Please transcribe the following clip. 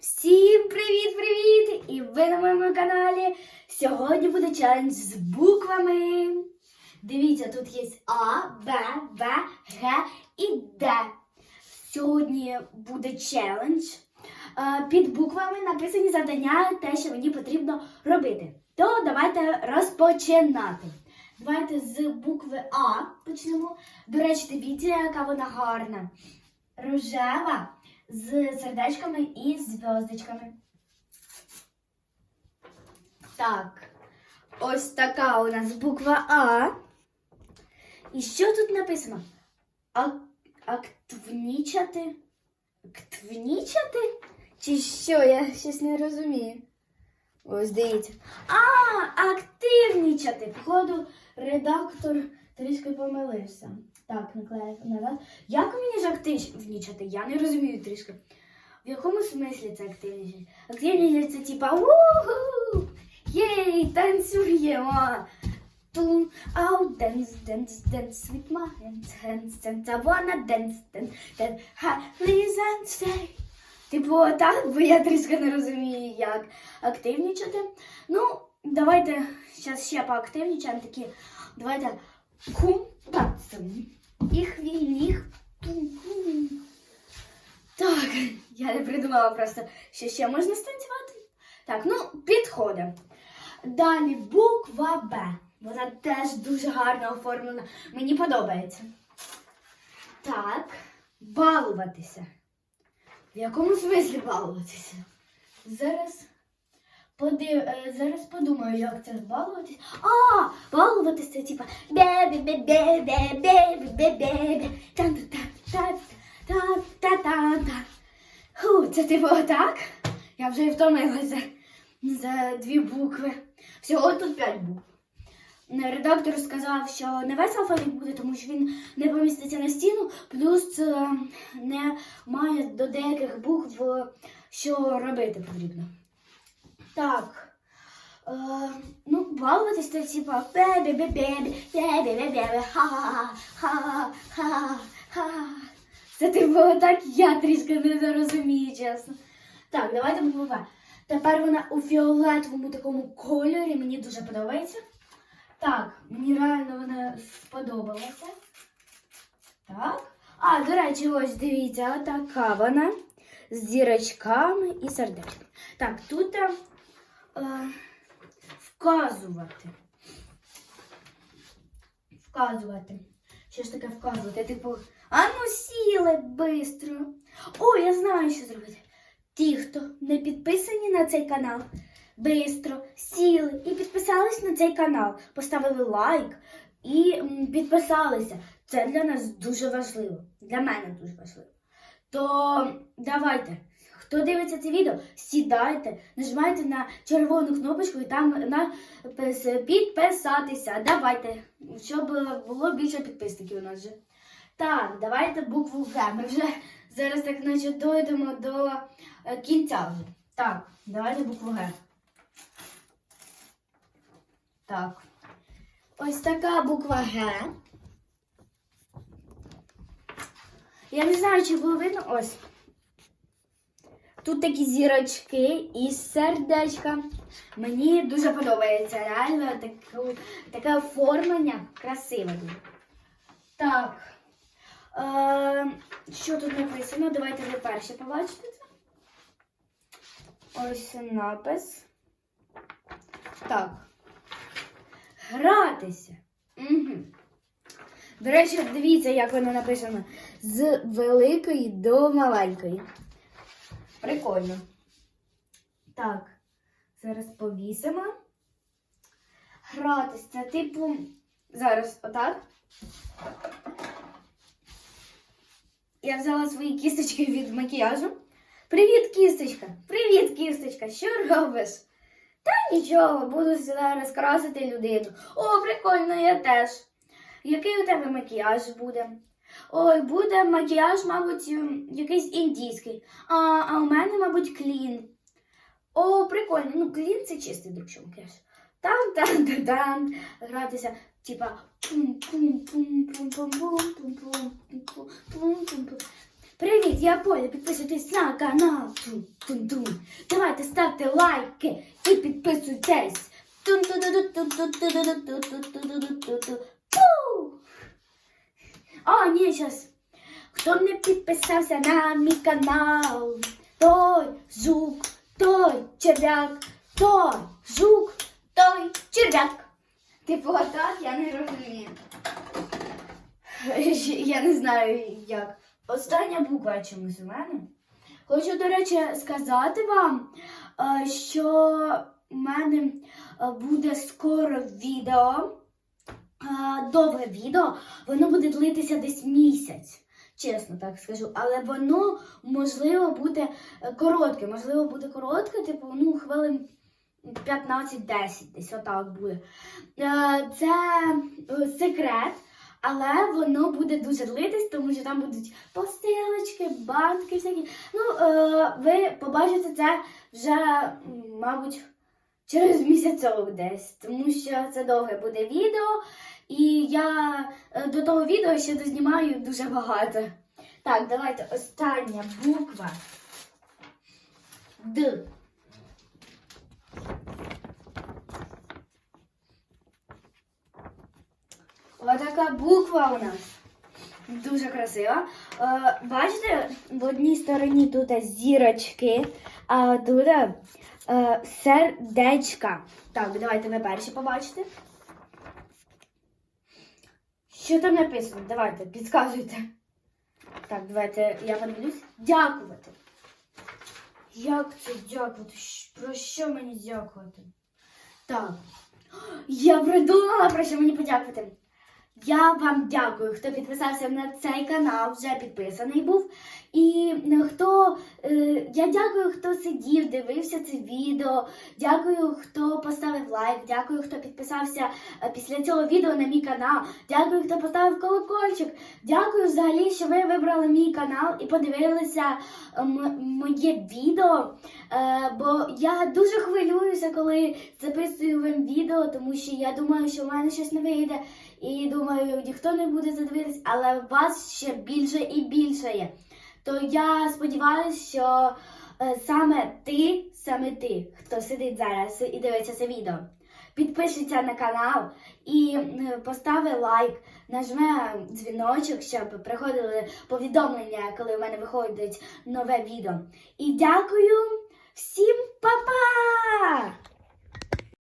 Всім привіт-привіт! І ви на моєму каналі. Сьогодні буде челендж з буквами. Дивіться, тут є А, Б, В, Г і Д. Сьогодні буде челендж. Е, Під буквами написані завдання, те, що мені потрібно робити. То давайте розпочинати. Давайте з букви А почнемо. До речі, дивіться, яка вона гарна. Рожева з сердечками і зв'язочками. Так, ось така у нас буква А. І що тут написано? Ак- Активнічати? Активнічати? Чи що? Я щось не розумію. Ось дивіться. А, активнічати. Походу, редактор трішки помилився. Так, наклею назад. Як мені ж активнічати? Я не розумію трішки. В якому смислі це активнічати? Активнічати це типа уху! Єй, танцюємо! Тум, ау, dance, dance, dance with my hands, hands, dance, I wanna dance, dance, dance, ha, please and say. Типу, так, бо я трішки не розумію, як активнічати. Ну, давайте зараз ще поактивнічаємо такі. Давайте кум танцем. Їх вільних. Так, я не придумала просто, що ще можна станцювати. Так, ну, підходимо. Далі буква Б. Вона теж дуже гарно оформлена. Мені подобається. Так, балуватися. В якому смислі балуватися? Зараз подив... е, зараз подумаю, як це балуватися. А, балуватися, це типа бебі бебі бебі бебі бебі та та та та Ху, це типу отак? Я вже і втомилася за дві букви. Всього тут п'ять букв. Редактор сказав, що не весь алфавіт буде, тому що він не поміститься на стіну, плюс е, не має до деяких букв, що робити потрібно. Так. Е, ну, балуватись це типа бебі бебі бебі бебі ха ха ха ха Це типу так я трішки не зрозумію, чесно. Так, давайте буква. Тепер вона у фіолетовому такому кольорі, мені дуже подобається. Так, мені реально вона сподобалася. Так. А, до речі, ось дивіться, отака вона з зірочками і сердечками. Так, тут е, вказувати. Вказувати. Що ж таке вказувати? Типу, а ну сіли бистро. О, я знаю, що зробити. Ті, хто не підписані на цей канал, бистро сіли і підписались на цей канал, поставили лайк і підписалися. Це для нас дуже важливо. Для мене дуже важливо. То давайте, хто дивиться це відео, сідайте, нажимайте на червону кнопочку і там напис- підписатися. Давайте, щоб було більше підписників у нас вже. Так, давайте букву Г. Ми вже зараз так наче дойдемо до е, кінця. Так, давайте букву Г. Так. Ось така буква Г. Я не знаю, чи було видно. Ось. Тут такі зірочки і сердечка. Мені дуже подобається. Реально таке, таке оформлення красиве. Так. Е, що тут написано? Давайте ви перші побачите це. Ось напис. Так. Гратися. Угу. До речі, дивіться, як воно написано. З великої до маленької. Прикольно. Так. Зараз повісимо. Гратись. Це типу. Зараз отак. Я взяла свої кісточки від макіяжу. Привіт, кісточка! Привіт, кісточка! Що робиш? Та нічого, буду зараз красити людину. О, прикольно, я теж. Який у тебе макіяж буде? Ой, буде макіяж, мабуть, якийсь індійський. А, а у мене, мабуть, клін. О, прикольно. Ну, клін це чистий друг, макіяж. Там, там, там, там. Гратися, типа. пум-пум-пум-пум-пум-пум-пум-пум-пум-пум-пум. Привіт, я Поля. Підписуйтесь на канал. Тун-тун-тун. Давайте ставте лайки і підписуйтесь. Тун-ту-ду-ду-тун-ту-ду-ду-ту-ту-ду-ту-ту-ту. А, ні, щас. Хто не підписався на мій канал, той жук, той черв'як, той жук, той черв'як. Типу, так, я не розумію. Я не знаю як. Остання буква чомусь у мене. Хочу, до речі, сказати вам, е, що в мене е, буде скоро відео, довге відео, воно буде длитися десь місяць, чесно так скажу. Але воно можливо буде е, коротке, можливо, буде коротке, типу, ну, хвилин 15-10, десь отак буде. Е, Це е, секрет. Але воно буде дуже длитись, тому що там будуть посилочки, банки всякі. Ну, ви побачите це вже, мабуть, через місяцок десь, тому що це довге буде відео, і я е, до того відео ще дознімаю дуже багато. Так, давайте остання буква Д. Отака буква у нас. Дуже красива. Е, бачите, в одній стороні тут зірочки, а тут е, сердечка. Так, давайте ви перші побачите. Що там написано? Давайте, підказуйте. Так, давайте я подивлюсь. Дякувати. Як це дякувати? Про що мені дякувати? Так. Я придумала, про що мені подякувати. Я вам дякую, хто підписався на цей канал, вже підписаний був. І е, хто е, я дякую, хто сидів, дивився це відео. Дякую, хто поставив лайк. Дякую, хто підписався е, після цього відео на мій канал. Дякую, хто поставив колокольчик. Дякую взагалі, що ви вибрали мій канал і подивилися моє відео. Бо я дуже хвилююся, коли записую вам відео, тому що я думаю, що в мене щось не вийде. І думаю, ніхто не буде задивитись, але вас ще більше і більше є. То я сподіваюся, що е, саме ти, саме ти, хто сидить зараз і дивиться це відео, підпишеться на канал і постави лайк, нажме дзвіночок, щоб приходили повідомлення, коли у мене виходить нове відео. І дякую всім, па-па!